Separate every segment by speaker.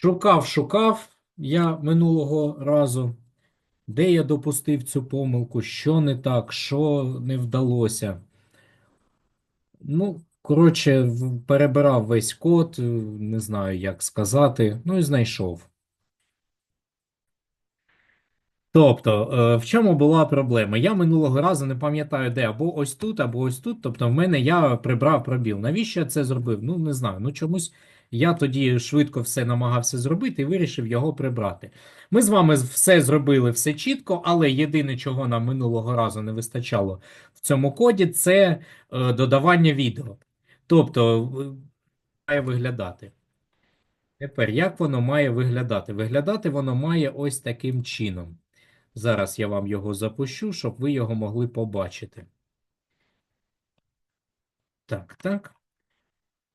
Speaker 1: Шукав, шукав я минулого разу, де я допустив цю помилку, що не так, що не вдалося. Ну, коротше, перебирав весь код, е, не знаю, як сказати, ну і знайшов. Тобто, е, в чому була проблема? Я минулого разу не пам'ятаю, де або ось тут, або ось тут. Тобто, в мене я прибрав пробіл. Навіщо я це зробив? Ну, не знаю. Ну чомусь я тоді швидко все намагався зробити і вирішив його прибрати. Ми з вами все зробили все чітко, але єдине, чого нам минулого разу не вистачало в цьому коді, це е, додавання відео. Тобто, має виглядати. Тепер, як воно має виглядати? Виглядати воно має ось таким чином. Зараз я вам його запущу, щоб ви його могли побачити. Так, так.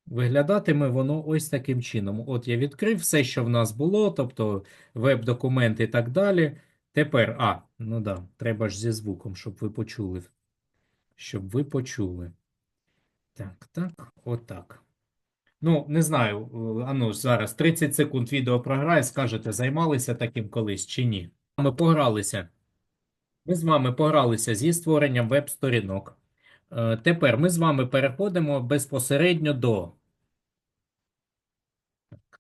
Speaker 1: Виглядатиме воно ось таким чином. От я відкрив все, що в нас було, тобто веб-документ і так далі. Тепер, а, ну да, треба ж зі звуком, щоб ви почули. Щоб ви почули. Так, так, отак. Ну, не знаю, е, ану, зараз 30 секунд відео програє, скажете, займалися таким колись чи ні? Ми погралися. Ми з вами погралися зі створенням веб-сторінок. Е, Тепер ми з вами переходимо безпосередньо до.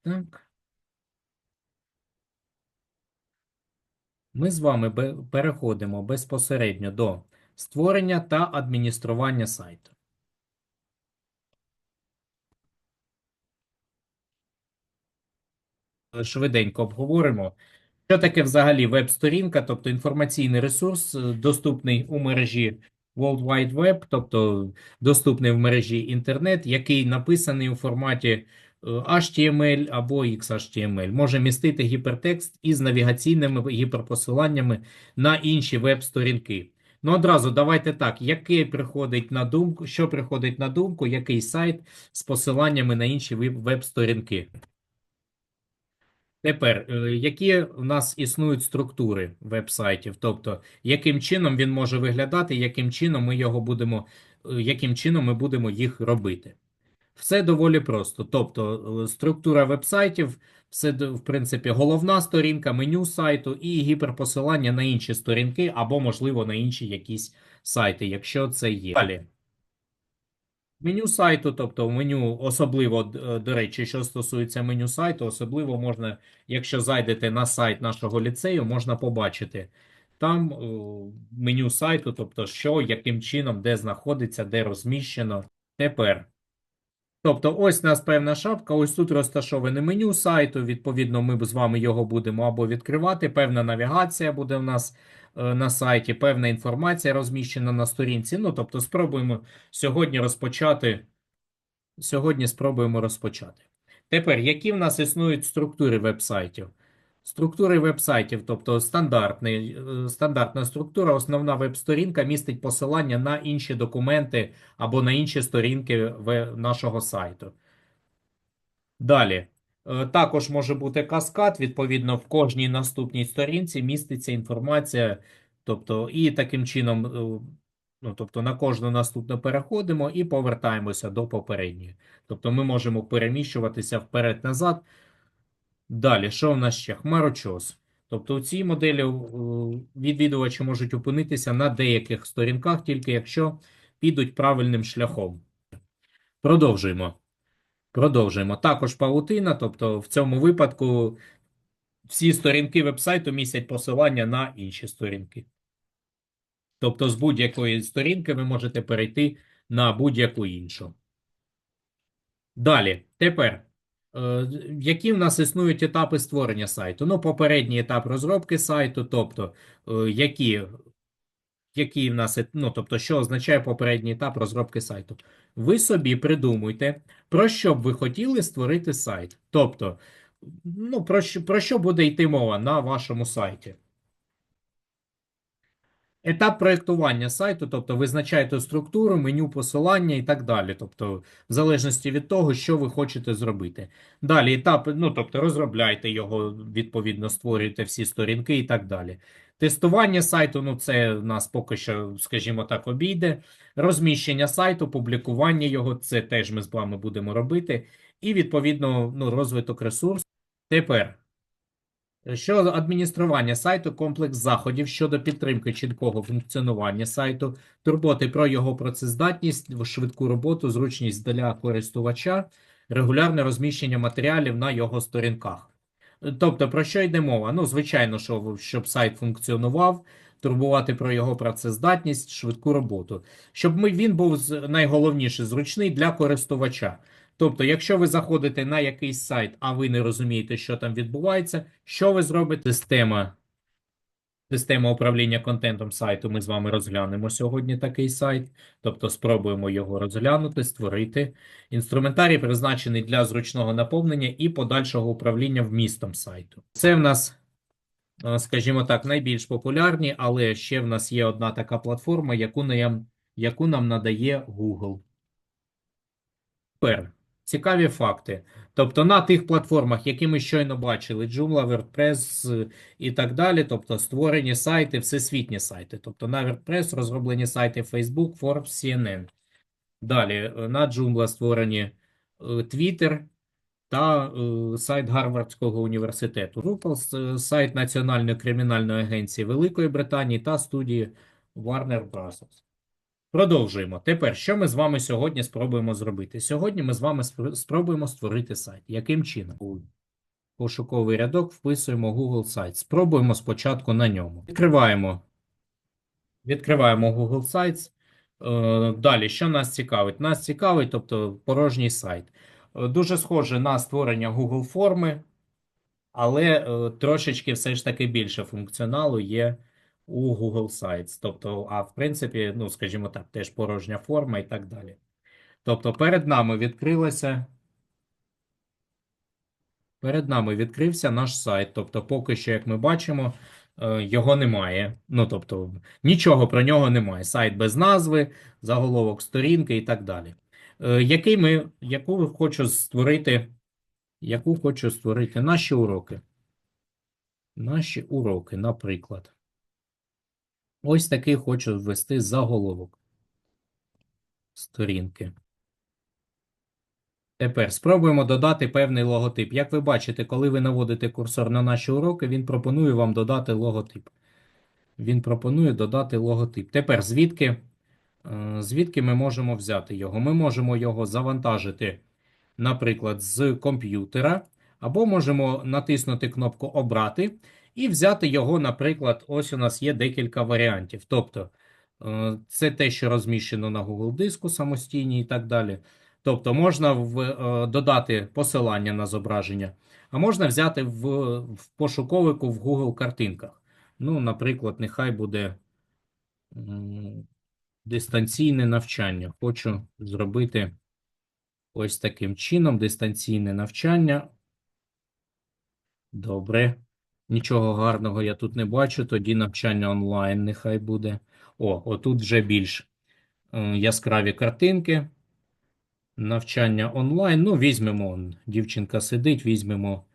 Speaker 1: Так. Ми з вами переходимо безпосередньо до створення та адміністрування сайту. Швиденько обговоримо. Що таке взагалі веб-сторінка, тобто інформаційний ресурс, е, доступний у мережі World Wide Web, тобто доступний в мережі інтернет, який написаний у форматі е, HTML або XHTML, може містити гіпертекст із навігаційними гіперпосиланнями на інші веб-сторінки. Ну, одразу давайте так, який приходить на думку, що приходить на думку, який сайт з посиланнями на інші веб-сторінки. Тепер, е, які у нас існують структури веб-сайтів, тобто яким чином він може виглядати, яким чином ми його будемо, е, яким чином ми будемо їх робити. Все доволі просто. Тобто, е, структура веб-сайтів, це, в принципі, головна сторінка, меню сайту і гіперпосилання на інші сторінки, або, можливо, на інші якісь сайти, якщо це є. Далі. Меню сайту, тобто в меню, особливо, е, до речі, що стосується меню сайту, особливо можна, якщо зайдете на сайт нашого ліцею, можна побачити там меню сайту, тобто що, яким чином, де знаходиться, де розміщено. Тепер. Тобто, ось у нас певна шапка, ось тут розташоване меню сайту. Відповідно, ми з вами його будемо або відкривати. Певна навігація буде в нас е, на сайті, певна інформація розміщена на сторінці. Ну, тобто, спробуємо сьогодні розпочати. Сьогодні спробуємо розпочати. Тепер, які в нас існують структури веб-сайтів? Структури веб-сайтів, тобто е, стандартна структура, основна веб-сторінка містить посилання на інші документи або на інші сторінки нашого сайту. Далі. Е, Також може бути каскад, відповідно, в кожній наступній сторінці міститься інформація, тобто, і таким чином, е, ну, тобто, на кожну наступну переходимо і повертаємося до попередньої. Тобто, ми можемо переміщуватися вперед-назад. Далі, що в нас ще? Хмарочос. Тобто, у цій моделі е, відвідувачі можуть опинитися на деяких сторінках, тільки якщо підуть правильним шляхом. Продовжуємо. Продовжуємо. Також павутина, тобто в цьому випадку всі сторінки вебсайту містять посилання на інші сторінки. Тобто з будь-якої сторінки ви можете перейти на будь-яку іншу. Далі, тепер, які в нас існують етапи створення сайту? Ну, попередній етап розробки сайту, тобто, е, які, які в нас, е- ну, тобто, що означає попередній етап розробки сайту? Ви собі придумуйте, про що б ви хотіли створити сайт. Тобто, ну, про що, про що буде йти мова на вашому сайті? Етап проєктування сайту, тобто визначаєте структуру, меню посилання і так далі. Тобто, в залежності від того, що ви хочете зробити. Далі етап, ну тобто розробляйте його, відповідно, створюєте всі сторінки і так далі. Тестування сайту, ну це нас поки що, скажімо так, обійде. Розміщення сайту, публікування його, це теж ми з вами будемо робити. І відповідно ну, розвиток ресурсу. Тепер. Щодо адміністрування сайту, комплекс заходів щодо підтримки чіткого функціонування сайту, турботи про його працездатність, швидку роботу, зручність для користувача, регулярне розміщення матеріалів на його сторінках. Тобто, про що йде мова? Ну, звичайно, що, щоб сайт функціонував, турбувати про його працездатність, швидку роботу. Щоб ми, він був найголовніше зручний для користувача. Тобто, якщо ви заходите на якийсь сайт, а ви не розумієте, що там відбувається, що ви зробите? Система, система управління контентом сайту. Ми з вами розглянемо сьогодні такий сайт. Тобто, спробуємо його розглянути, створити. Інструментарій призначений для зручного наповнення і подальшого управління вмістом сайту. Це в нас, е, скажімо так, найбільш популярні, але ще в нас є одна така платформа, яку нам, яку нам надає Google. Тепер цікаві факти. Тобто на тих платформах, які ми щойно бачили, Joomla, WordPress і так далі, тобто створені сайти, всесвітні сайти. Тобто на WordPress розроблені сайти Facebook, Forbes, CNN. Далі е, на Joomla створені е, Twitter та е, сайт Гарвардського університету. Drupal – сайт Національної кримінальної агенції Великої Британії та студії Warner Bros. Продовжуємо. Тепер, що ми з вами сьогодні спробуємо зробити? Сьогодні ми з вами спробуємо створити сайт. Яким чином? Пошуковий рядок вписуємо Google сайт. Спробуємо спочатку на ньому. Відкриваємо. Відкриваємо Google Sites. Е, Далі, що нас цікавить? Нас цікавить, тобто порожній сайт. Е, Дуже схоже на створення Google форми, але е, трошечки все ж таки більше функціоналу є у Google Sites. Тобто, а в принципі, ну, скажімо так, теж порожня форма і так далі. Тобто, перед нами відкрилася. Перед нами відкрився наш сайт. Тобто, поки що, як ми бачимо, е, його немає. Ну, тобто, нічого про нього немає. Сайт без назви, заголовок сторінки і так далі. Е, Який ми, яку хочу створити, яку хочу створити наші уроки? Наші уроки, наприклад. Ось такий хочу ввести заголовок сторінки. Тепер спробуємо додати певний логотип. Як ви бачите, коли ви наводите курсор на наші уроки, він пропонує вам додати логотип. Він пропонує додати логотип. Тепер звідки, е, звідки ми можемо взяти його? Ми можемо його завантажити, наприклад, з комп'ютера, або можемо натиснути кнопку Обрати і взяти його, наприклад, ось у нас є декілька варіантів. Тобто, е, це те, що розміщено на Google диску самостійні і так далі. Тобто можна в, е, додати посилання на зображення, а можна взяти в, в пошуковику в Google картинках. Ну, наприклад, нехай буде дистанційне навчання. Хочу зробити ось таким чином дистанційне навчання. Добре. Нічого гарного я тут не бачу, тоді навчання онлайн нехай буде. О, отут вже більш е, яскраві картинки. Навчання онлайн. Ну, візьмемо, дівчинка сидить, візьмемо,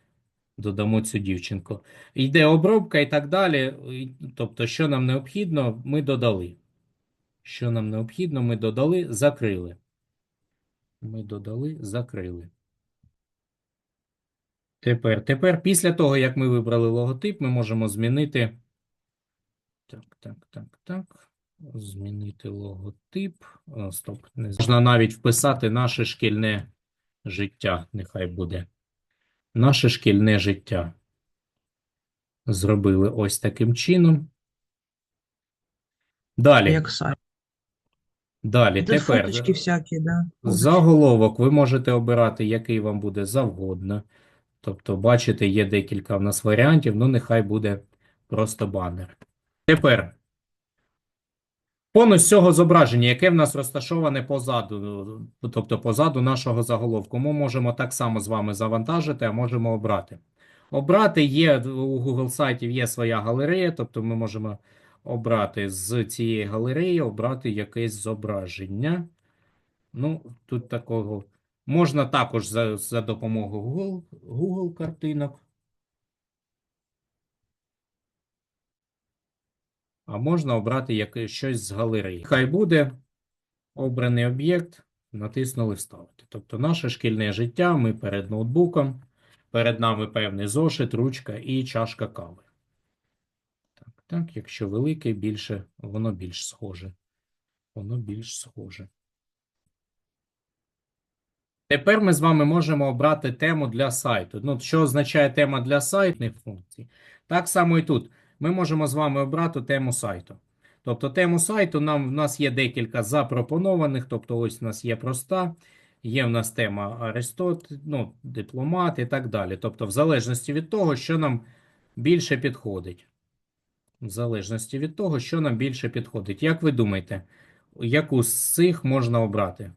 Speaker 1: додамо цю дівчинку. Йде обробка і так далі. Тобто, що нам необхідно, ми додали. Що нам необхідно, ми додали, закрили. Ми додали, закрили. Тепер, тепер, після того, як ми вибрали логотип, ми можемо змінити. Так, так, так, так. Змінити логотип. О, стоп. Не можна навіть вписати наше шкільне життя. Нехай буде. Наше шкільне життя. Зробили ось таким чином. Далі.
Speaker 2: Як сайт.
Speaker 1: Далі.
Speaker 2: Тут
Speaker 1: Тепер.
Speaker 2: всякі, да.
Speaker 1: Заголовок ви можете обирати, який вам буде завгодно. Тобто, бачите, є декілька в нас варіантів, ну нехай буде просто банер. Тепер, фон з цього зображення, яке в нас розташоване позаду, тобто позаду нашого заголовку, ми можемо так само з вами завантажити, а можемо обрати. Обрати є, у Google сайтів є своя галерея, тобто ми можемо обрати з цієї галереї, обрати якесь зображення. Ну, тут такого. Можна також за, за допомогою Google, Google картинок. А можна обрати яке, щось з галереї. Хай буде обраний об'єкт, натиснули вставити. Тобто наше шкільне життя, ми перед ноутбуком. Перед нами певний зошит, ручка і чашка кави. Так, так, якщо велике, більше, воно більш схоже. Воно більш схоже. Тепер ми з вами можемо обрати тему для сайту. Ну, що означає тема для сайтних функцій? Так само і тут. Ми можемо з вами обрати тему сайту. Тобто тему сайту нам в нас є декілька запропонованих. Тобто, ось у нас є проста, є в нас тема Аристот, ну, дипломат і так далі. Тобто, в залежності від того, що нам більше підходить. В залежності від того, що нам більше підходить. Як ви думаєте, яку з цих можна обрати?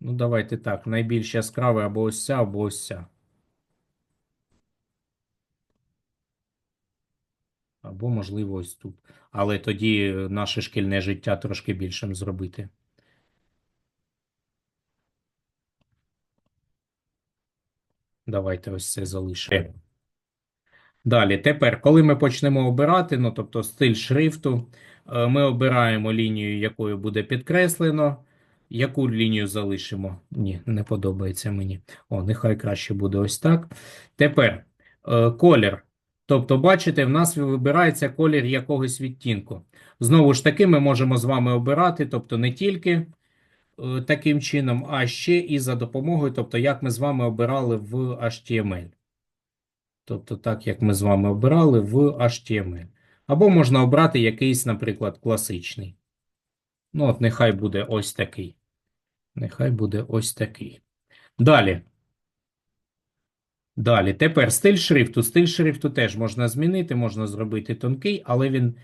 Speaker 1: Ну, давайте так. Найбільш яскравий або ось ця, або ось ця. Або, можливо, ось тут. Але тоді наше шкільне життя трошки більшим зробити. Давайте ось це залишимо. Далі, тепер, коли ми почнемо обирати, ну, тобто стиль шрифту, е, ми обираємо лінію, якою буде підкреслено. Яку лінію залишимо? Ні, не подобається мені. О, нехай краще буде ось так. Тепер е, колір. Тобто, бачите, в нас вибирається колір якогось відтінку. Знову ж таки, ми можемо з вами обирати, тобто не тільки е, таким чином, а ще і за допомогою, тобто, як ми з вами обирали в HTML. Тобто, так, як ми з вами обирали в HTML. Або можна обрати якийсь, наприклад, класичний. Ну, от нехай буде ось такий. Нехай буде ось такий. Далі. Далі. Тепер стиль шрифту. Стиль шрифту теж можна змінити, можна зробити тонкий, але він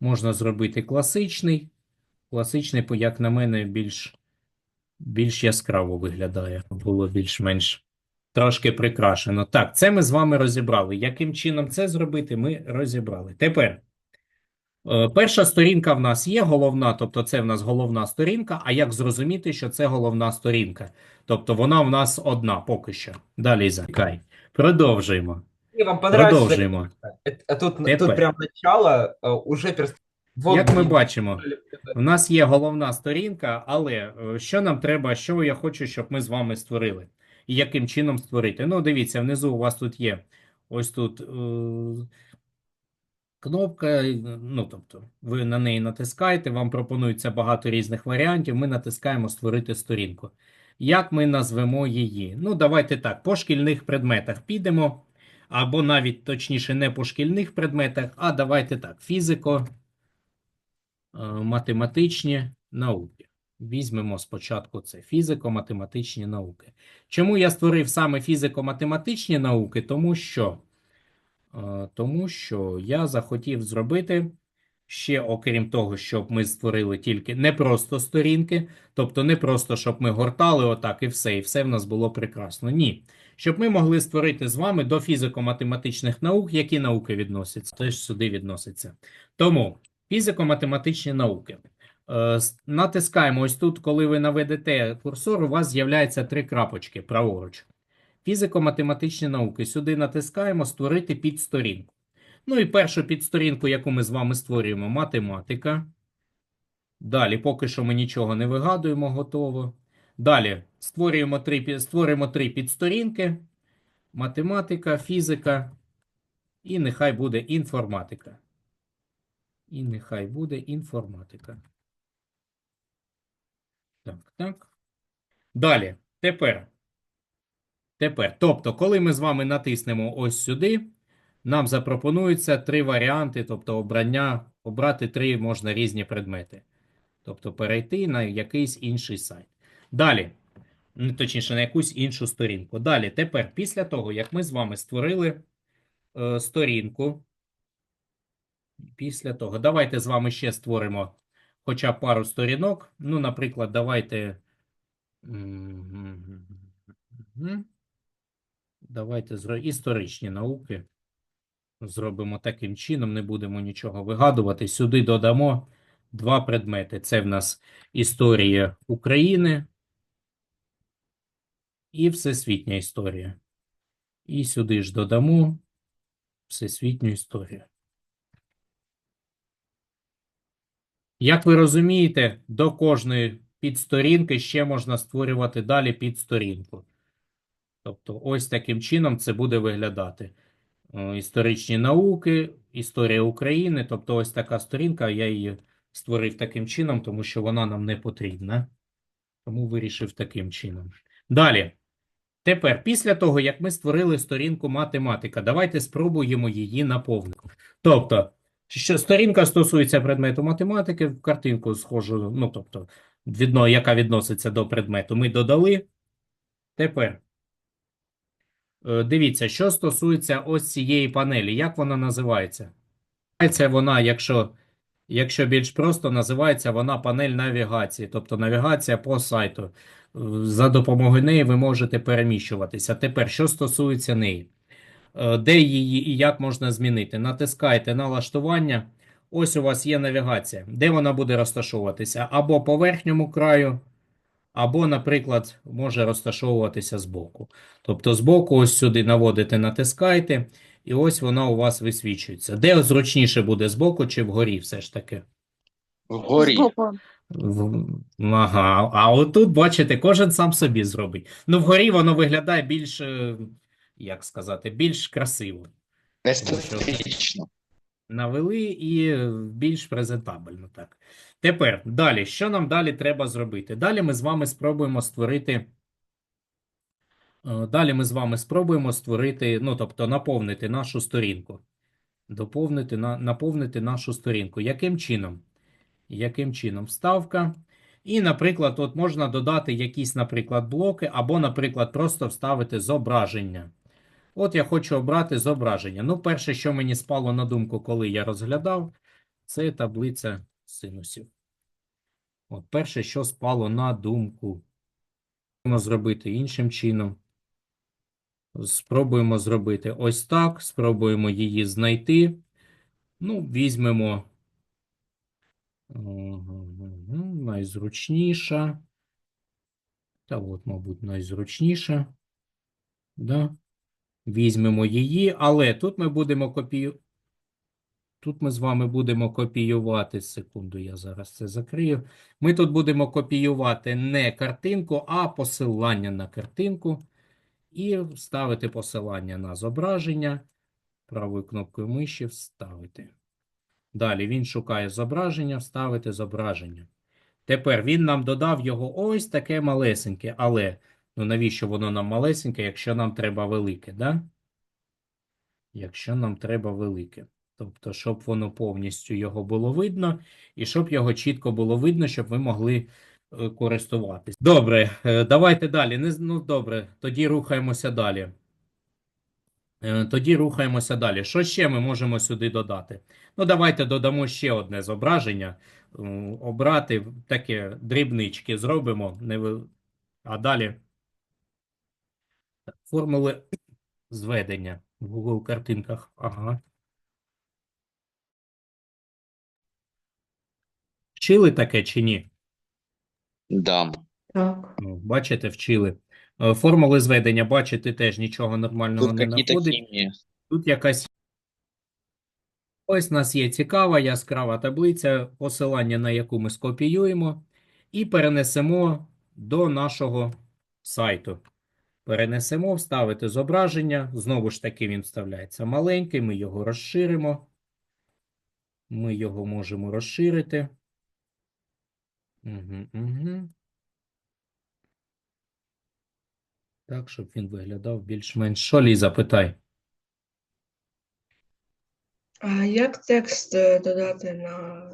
Speaker 1: можна зробити класичний. Класичний, як на мене, більш, більш яскраво виглядає. Було більш-менш трошки прикрашено. Так, це ми з вами розібрали. Яким чином це зробити, ми розібрали. Тепер. Е, Перша сторінка в нас є головна, тобто це в нас головна сторінка. А як зрозуміти, що це головна сторінка? Тобто вона в нас одна поки що. Далі закай. Продовжуємо.
Speaker 2: Мне вам.
Speaker 1: Продовжуємо.
Speaker 2: Тут,
Speaker 1: Тепер.
Speaker 2: тут прям начало э, уже перс... Вот
Speaker 1: Як ми бачимо, в нас є головна сторінка, але е, що нам треба, що я хочу, щоб ми з вами створили? І яким чином створити? Ну, дивіться, внизу у вас тут є ось тут е, кнопка, ну, тобто, ви на неї натискаєте, вам пропонується багато різних варіантів, ми натискаємо створити сторінку. Як ми назвемо її? Ну, давайте так, по шкільних предметах підемо, або навіть точніше не по шкільних предметах, а давайте так, фізико е, математичні науки. Візьмемо спочатку це фізико-математичні науки. Чому я створив саме фізико-математичні науки? Тому що, тому що я захотів зробити ще, окрім того, щоб ми створили тільки не просто сторінки, тобто не просто, щоб ми гортали отак і все, і все в нас було прекрасно. Ні. Щоб ми могли створити з вами до фізико-математичних наук, які науки відносяться, теж сюди відносяться. Тому фізико-математичні науки. Е, Натискаємо ось тут, коли ви наведете курсор, у вас з'являються три крапочки праворуч. Фізико-математичні науки. Сюди натискаємо створити підсторінку. Ну і першу підсторінку, яку ми з вами створюємо, математика. Далі, поки що ми нічого не вигадуємо, готово. Далі створюємо три, створимо три підсторінки: математика, фізика і нехай буде інформатика. І нехай буде інформатика. Так, так. Далі. Тепер. Тепер. Тобто, коли ми з вами натиснемо ось сюди, нам запропонуються три варіанти, тобто обрання, обрати три можна різні предмети. Тобто перейти на якийсь інший сайт. Далі. Ну, Точніше, на якусь іншу сторінку. Далі, тепер, після того, як ми з вами створили е, сторінку, після того, давайте з вами ще створимо хоча б пару сторінок. Ну, наприклад, давайте. м, Давайте зро... історичні науки. Зробимо таким чином, не будемо нічого вигадувати. Сюди додамо два предмети. Це в нас історія України і всесвітня історія. І сюди ж додамо всесвітню історію. Як ви розумієте, до кожної підсторінки ще можна створювати далі підсторінку. Тобто, ось таким чином це буде виглядати. Е, Історичні науки, історія України. Тобто, ось така сторінка. Я її створив таким чином, тому що вона нам не потрібна. Тому вирішив таким чином. Далі. Тепер, після того, як ми створили сторінку математика, давайте спробуємо її наповнити. Тобто, що сторінка стосується предмету математики, в картинку схожу, ну, тобто, відно, яка відноситься до предмету, ми додали. Тепер, дивіться, що стосується ось цієї панелі, як вона називається? Називається вона, якщо, якщо більш просто, називається вона панель навігації, тобто навігація по сайту. Е, За допомогою неї ви можете переміщуватися. Тепер, що стосується неї, Е, де її і як можна змінити? Натискаєте налаштування. Ось у вас є навігація. Де вона буде розташовуватися? Або по верхньому краю, або, наприклад, може розташовуватися збоку. Тобто, збоку, ось сюди наводите, натискаєте, і ось вона у вас висвічується. Де зручніше буде збоку чи вгорі, все ж таки?
Speaker 3: Вгорі.
Speaker 1: В- Ага, а отут, бачите, кожен сам собі зробить. Ну, вгорі воно виглядає більш, е, як сказати, більш красиво.
Speaker 3: Естетично.
Speaker 1: Навели і більш презентабельно так. Тепер, далі, що нам далі треба зробити? Далі ми з вами спробуємо створити. е, Далі ми з вами спробуємо створити, ну, тобто наповнити нашу сторінку. Доповнити, на, наповнити нашу сторінку. Яким чином? Яким чином? Вставка. І, наприклад, от можна додати якісь, наприклад, блоки, або, наприклад, просто вставити зображення. От я хочу обрати зображення. Ну, перше, що мені спало на думку, коли я розглядав, це таблиця синусів. От перше, що спало на думку. Спробуємо зробити іншим чином. Спробуємо зробити ось так. Спробуємо її знайти. Ну, візьмемо. Найзручніша. Та от, мабуть, найзручніша. Да. Візьмемо її, але тут ми будемо копію... Тут ми з вами будемо копіювати. Секунду, я зараз це закрию. Ми тут будемо копіювати не картинку, а посилання на картинку. І вставити посилання на зображення. Правою кнопкою миші вставити. Далі він шукає зображення, вставити зображення. Тепер він нам додав його ось таке малесеньке, але ну навіщо воно нам малесеньке, якщо нам треба велике, да? Якщо нам треба велике. Тобто, щоб воно повністю його було видно, і щоб його чітко було видно, щоб ви могли е, користуватись. Добре, е, давайте далі. Не, ну, добре, тоді рухаємося далі. Е, Тоді рухаємося далі. Що ще ми можемо сюди додати? Ну, давайте додамо ще одне зображення. Обрати таке дрібнички зробимо. А далі формули зведення в Google картинках. Ага. Вчили таке чи ні?
Speaker 3: Да.
Speaker 4: Так.
Speaker 1: Ну, бачите, вчили. Е, Формули зведення, бачите, теж нічого нормального
Speaker 3: Тут
Speaker 1: не знаходить. Тут якась. Ось у нас є цікава, яскрава таблиця, посилання на яку ми скопіюємо і перенесемо до нашого сайту. Перенесемо, вставити зображення. Знову ж таки, він вставляється маленький, ми його розширимо. Ми його можемо розширити. Угу, угу. Так, щоб він виглядав більш-менш. Що, Ліза, питай.
Speaker 5: А як текст е, додати на,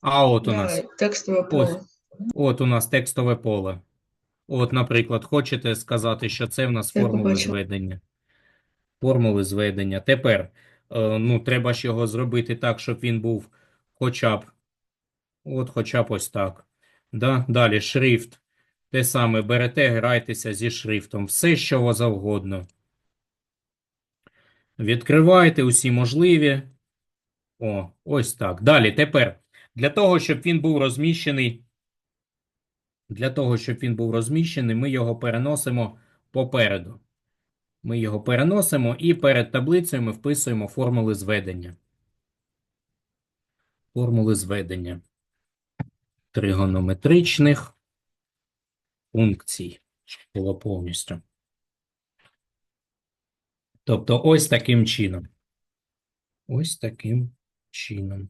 Speaker 1: А от у нас.
Speaker 5: текстове поле?
Speaker 1: От у нас текстове поле. От, наприклад, хочете сказати, що це в нас
Speaker 5: Я
Speaker 1: формули
Speaker 5: побачила.
Speaker 1: зведення. Формули зведення. Тепер, е, ну, треба ж його зробити так, щоб він був хоча б, от хоча б ось так. Да? Далі шрифт. Те саме берете, грайтеся зі шрифтом. Все, що завгодно. Відкривайте усі можливі. О, ось так. Далі, тепер, для того, щоб він був розміщений для того, щоб він був розміщений, ми його переносимо попереду. Ми його переносимо і перед таблицею ми вписуємо формули зведення. Формули зведення тригонометричних функцій. Було повністю. Тобто ось таким чином. Ось таким чином.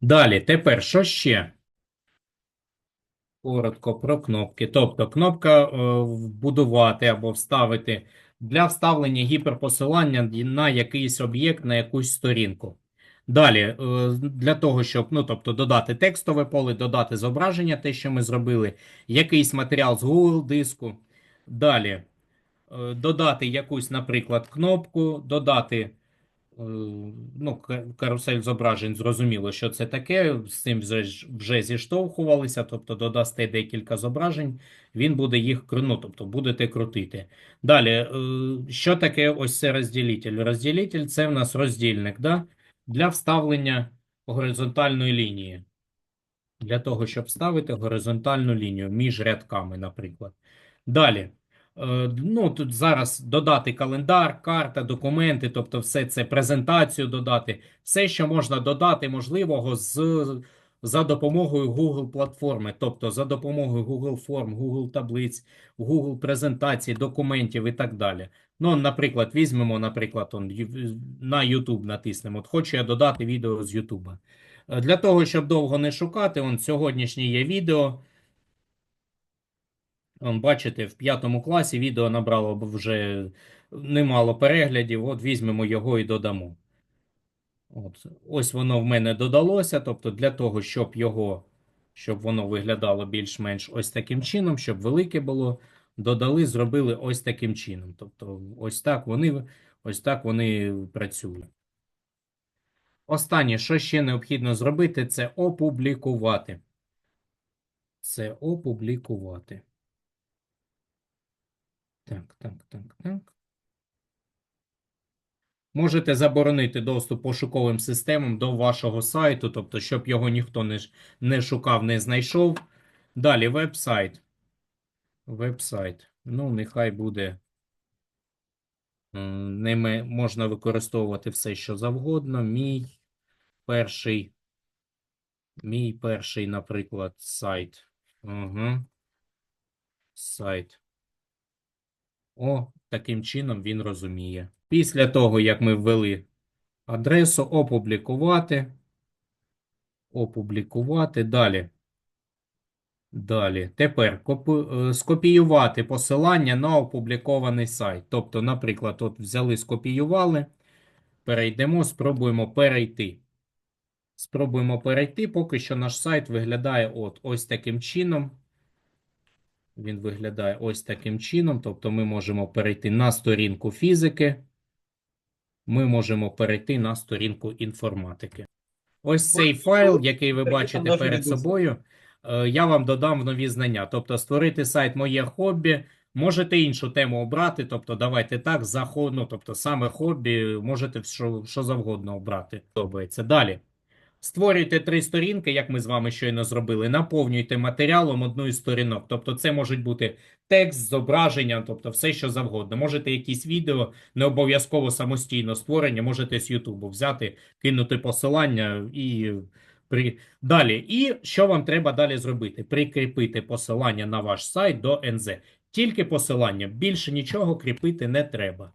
Speaker 1: Далі, тепер що ще? Коротко про кнопки. Тобто, кнопка е, вбудувати або вставити для вставлення гіперпосилання на якийсь об'єкт, на якусь сторінку. Далі, е, для того, щоб ну, тобто, додати текстове поле, додати зображення, те, що ми зробили, якийсь матеріал з Google диску. Далі, е, додати якусь, наприклад, кнопку, додати ну, карусель зображень, зрозуміло, що це таке. З цим вже, вже зіштовхувалися, тобто додасте декілька зображень, він буде їх ну, тобто будете крутити. Далі, е, що таке ось це розділитель? Розділитель це в нас роздільник, да? для вставлення горизонтальної лінії. Для того, щоб вставити горизонтальну лінію між рядками, наприклад. Далі. Е, Ну, тут зараз додати календар, карта, документи, тобто все це презентацію додати, все, що можна додати можливого з, за допомогою Google платформи, тобто за допомогою Google форм, Google таблиць, Google презентацій, документів і так далі. Ну, наприклад, візьмемо, наприклад, он, на YouTube натиснемо. От хочу я додати відео з YouTube. Е, Для того, щоб довго не шукати, он сьогоднішнє є відео. Он, бачите, в п'ятому класі відео набрало вже немало переглядів. От візьмемо його і додамо. От. Ось воно в мене додалося. Тобто, для того, щоб його, щоб воно виглядало більш-менш ось таким чином, щоб велике було, додали, зробили ось таким чином. Тобто, ось так вони, ось так вони працюють. Останнє, що ще необхідно зробити, це опублікувати. Це опублікувати. Так, так, так, так. Можете заборонити доступ пошуковим системам до вашого сайту, тобто, щоб його ніхто не, не шукав, не знайшов. Далі веб-сайт. Веб-сайт. Ну, нехай буде. Ними можна використовувати все, що завгодно. Мій перший. Мій перший, наприклад, сайт. Угу. Сайт. О, таким чином він розуміє. Після того, як ми ввели адресу, опублікувати. Опублікувати. Далі. Далі. Тепер е, скопіювати посилання на опублікований сайт. Тобто, наприклад, от взяли, скопіювали. Перейдемо, спробуємо перейти. Спробуємо перейти, поки що наш сайт виглядає от ось таким чином. Він виглядає ось таким чином. Тобто ми можемо перейти на сторінку фізики. Ми можемо перейти на сторінку інформатики. Ось цей файл, який ви бачите перед собою, е, я вам додам в нові знання. Тобто створити сайт Моє хобі. Можете іншу тему обрати, тобто давайте так, заход, ну, тобто саме хобі, можете що, що завгодно обрати. Подобається. Далі. Створюйте три сторінки, як ми з вами щойно зробили. Наповнюйте матеріалом одну із сторінок. Тобто, це можуть бути текст, зображення, тобто все, що завгодно. Можете якісь відео, не обов'язково самостійно створення, можете з Ютубу взяти, кинути посилання і при... далі. І що вам треба далі зробити? Прикріпити посилання на ваш сайт до НЗ. Тільки посилання, більше нічого кріпити не треба.